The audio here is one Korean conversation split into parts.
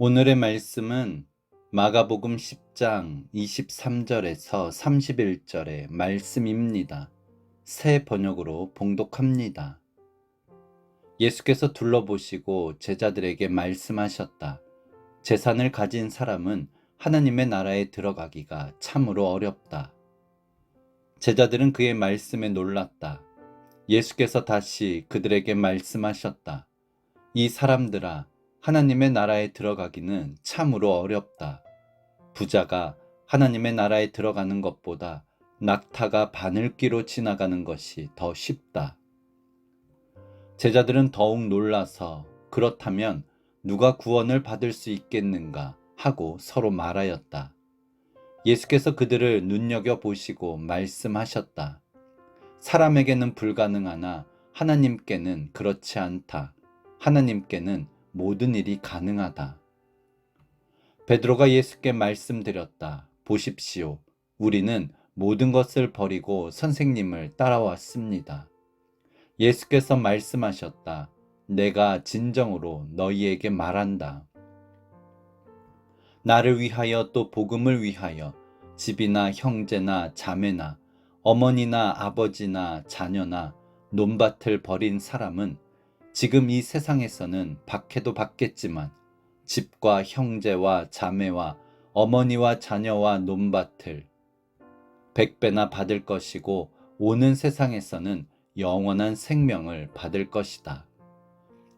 오늘의 말씀은 마가복음 10장 23절에서 31절의 말씀입니다. 새 번역으로 봉독합니다. 예수께서 둘러보시고 제자들에게 말씀하셨다. 재산을 가진 사람은 하나님의 나라에 들어가기가 참으로 어렵다. 제자들은 그의 말씀에 놀랐다. 예수께서 다시 그들에게 말씀하셨다. 이 사람들아, 하나님의 나라에 들어가기는 참으로 어렵다. 부자가 하나님의 나라에 들어가는 것보다 낙타가 바늘귀로 지나가는 것이 더 쉽다. 제자들은 더욱 놀라서 그렇다면 누가 구원을 받을 수 있겠는가 하고 서로 말하였다. 예수께서 그들을 눈여겨 보시고 말씀하셨다. 사람에게는 불가능하나 하나님께는 그렇지 않다. 하나님께는 모든 일이 가능하다. 베드로가 예수께 말씀드렸다. 보십시오. 우리는 모든 것을 버리고 선생님을 따라왔습니다. 예수께서 말씀하셨다. 내가 진정으로 너희에게 말한다. 나를 위하여 또 복음을 위하여 집이나 형제나 자매나 어머니나 아버지나 자녀나 논밭을 버린 사람은 지금 이 세상에서는 박해도 받겠지만 집과 형제와 자매와 어머니와 자녀와 논밭을 백배나 받을 것이고 오는 세상에서는 영원한 생명을 받을 것이다.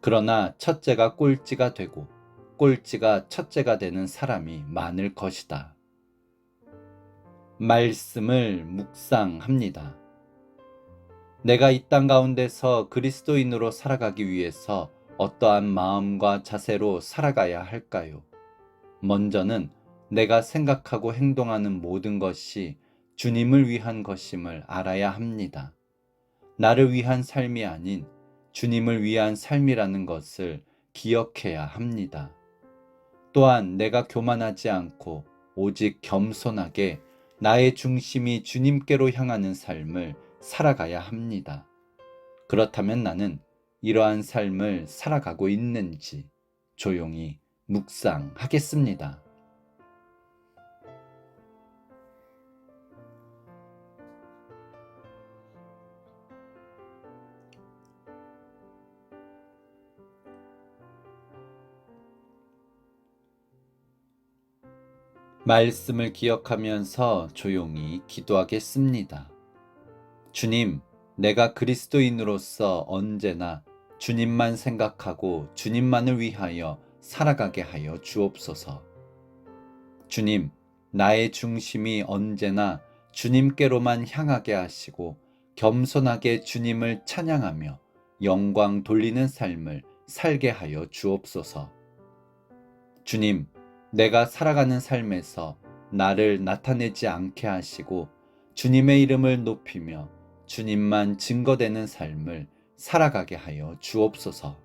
그러나 첫째가 꼴찌가 되고 꼴찌가 첫째가 되는 사람이 많을 것이다. 말씀을 묵상합니다. 내가 이 땅 가운데서 그리스도인으로 살아가기 위해서 어떠한 마음과 자세로 살아가야 할까요? 먼저는 내가 생각하고 행동하는 모든 것이 주님을 위한 것임을 알아야 합니다. 나를 위한 삶이 아닌 주님을 위한 삶이라는 것을 기억해야 합니다. 또한 내가 교만하지 않고 오직 겸손하게 나의 중심이 주님께로 향하는 삶을 살아가야 합니다. 그렇다면 나는 이러한 삶을 살아가고 있는지 조용히 묵상하겠습니다. 말씀을 기억하면서 조용히 기도하겠습니다. 주님, 내가 그리스도인으로서 언제나 주님만 생각하고 주님만을 위하여 살아가게 하여 주옵소서. 주님, 나의 중심이 언제나 주님께로만 향하게 하시고 겸손하게 주님을 찬양하며 영광 돌리는 삶을 살게 하여 주옵소서. 주님, 내가 살아가는 삶에서 나를 나타내지 않게 하시고 주님의 이름을 높이며 주님만 증거되는 삶을 살아가게 하여 주옵소서.